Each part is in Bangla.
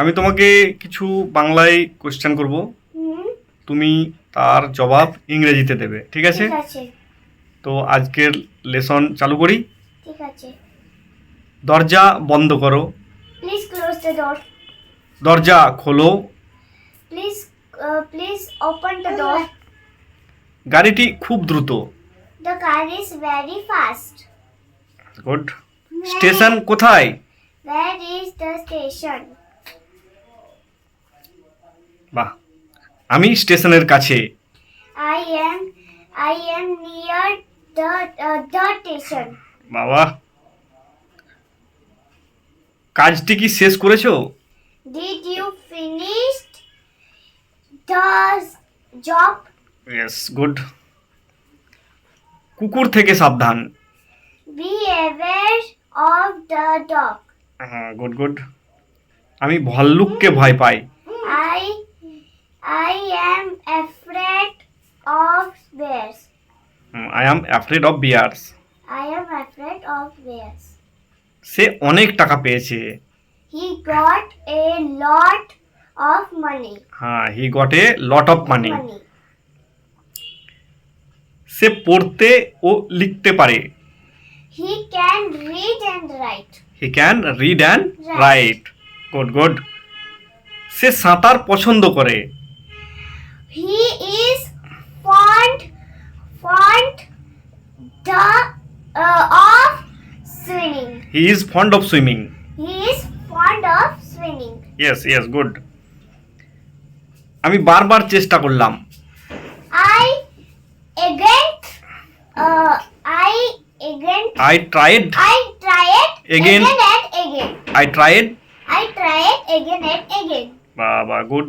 আমি তোমাকে কিছু বাংলায় কোশ্চেন করব। তুমি তার জবাব ইংরেজিতে দেবে ঠিক আছে? তো আজকের লেসন চালু করি। ঠিক আছে। দরজা বন্ধ করো। প্লিজ ক্লোজ দ্য ডোর দরজা খোলো। Please please open the door গাড়িটি খুব দ্রুত। The car is very fast good station কোথায়? Where is the station? বাহ। আমি স্টেশনের কাছে। I am I am near the station বাবা। কাজটি কি শেষ করেছ? Did you finished the job yes good কুকুর থেকে সাবধান। Beware of the dog হ্যাঁ গুড গুড আমি ভল্লুককে ভয় পাই। I I am afraid of bears. I am afraid of bears I am afraid of bears. সে অনেক টাকা পেয়েছে He got a lot of money. হ্যাঁ he got a lot of money Money. সে পড়তে ও লিখতে পারে He can read and write. He can read and write good good সে সাঁতার পছন্দ করে He is fond fond the uh, of swimming. he is fond of swimming He is fond of swimming. Yes yes good আমি বারবার চেষ্টা করলাম I again uh, I again I tried I try it Again. again and again. I tried I try it again and again. বাবা গুড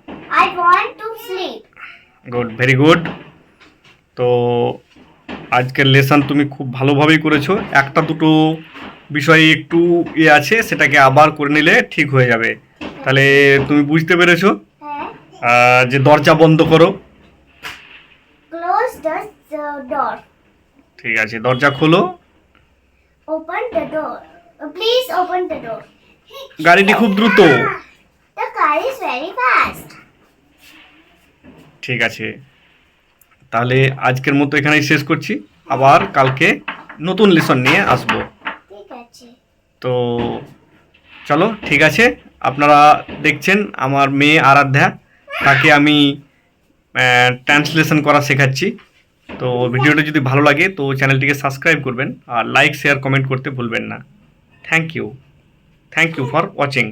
গুড ভেরি গুড তো আজকের লেসন তুমি খুব ভালোভাবেই করেছ। একটা দুটো বিষয়ে একটু ইয়ে আছে সেটাকে আবার করে নিলে ঠিক হয়ে যাবে। তাহলে তুমি বুঝতে পেরেছ? আহ, যে দরজা বন্ধ করো. ঠিক আছে দরজা খোলো। গাড়িটি খুব দ্রুত। The car is very fast. ঠিক আছে। তাহলে আজকের মতো এখানেই শেষ করছি। আবার কালকে নতুন লেসন নিয়ে আসব। আছে তো চলো ঠিক আছে। আপনারা দেখছেন আমার মেয়ে আরাধ্যা। তাকে আমি ট্রান্সলেশন করা শেখাচ্ছি। তো ভিডিওটা যদি ভালো লাগে তো চ্যানেলটিকে সাবস্ক্রাইব করবেন। আর লাইক শেয়ার কমেন্ট করতে ভুলবেন না। Thank you thank you for watching